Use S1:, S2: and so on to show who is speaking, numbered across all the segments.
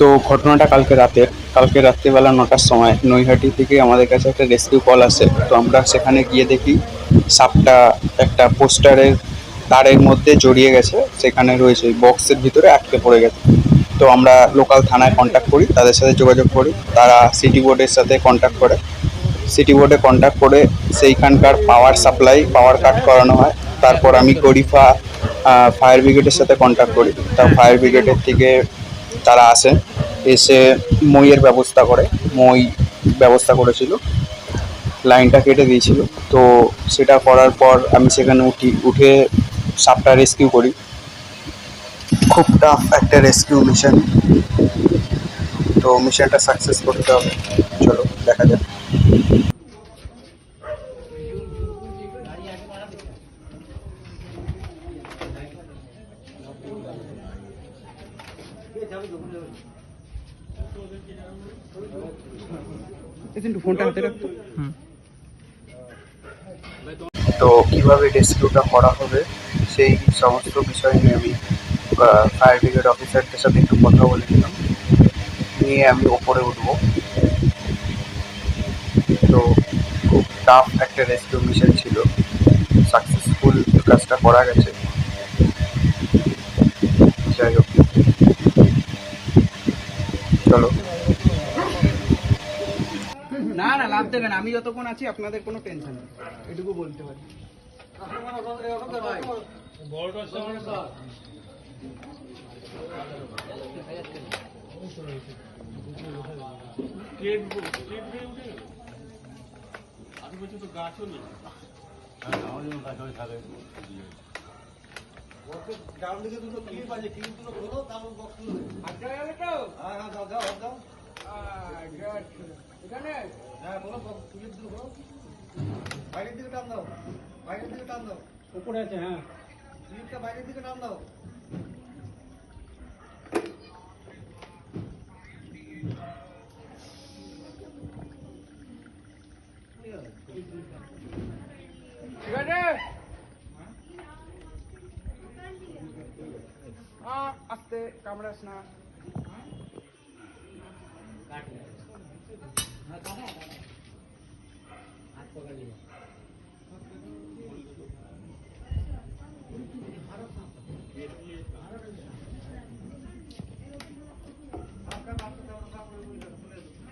S1: তো ঘটনাটা কালকে রাতের কালকে রাত্রিবেলা নটার সময়। নৈহাটি থেকে আমাদের কাছে একটা রেস্কিউ কল আসে। তো আমরা সেখানে গিয়ে দেখি সাপটা একটা পোস্টারের তারের মধ্যে জড়িয়ে গেছে, সেখানে রয়েছে ওই বক্সের ভিতরে আটকে পড়ে গেছে। তো আমরা লোকাল থানায় কন্ট্যাক্ট করি, তাদের সাথে যোগাযোগ করি, তারা সিটি বোর্ডের সাথে কন্ট্যাক্ট করে। সিটি বোর্ডে কন্ট্যাক্ট করে সেইখানকার পাওয়ার সাপ্লাই পাওয়ার কাট করানো হয়। তারপর আমি গরিফা ফায়ার ব্রিগেডের সাথে কন্ট্যাক্ট করি। তা ফায়ার ব্রিগেডের থেকে তারা আসে, এসে মইয়ের ব্যবস্থা করে, মই ব্যবস্থা করেছিল। লাইনটা কেটে দিয়েছিল। তো সেটা করার পর আমি সেখানে উঠি, উঠে সাপটা রেস্কিউ করি। খুব টাফ একটা রেস্কিউ মিশন তো মিশনটা সাকসেস করতে হবে। চলো, দেখা যাক।
S2: ফোনটা হাতে রাখতো
S1: তো কীভাবে রেস্কিউটা করা হবে সেই সমস্ত বিষয় নিয়ে আমি ফায়ার ব্রিগেড অফিসারদের সাথে একটু কথা বলেছিলাম। নিয়ে আমি ওপরে উঠবো। তো খুব টাফ একটা রেস্কিউ মিশন ছিল। সাকসেসফুল কাজটা করা গেছে। যাই হোক। চলো।
S2: না না লাভ দেবেন আমি যতক্ষণ আছি আপনাদের কোনো টেনশন নেই। এটুকু বলতে পারি। এখানে?
S3: বাইরের দিকে টান দাও বাইরের দিকে টান দাও।
S2: উপরে আছে হ্যাঁ।
S3: স্লিপটা বাইরের দিকে টান দাও।
S2: ঠিক আছে? আস্তে কামড়াস না।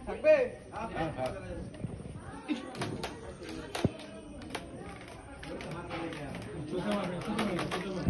S2: 장배. 아, 조성하면 수정해, 수정해.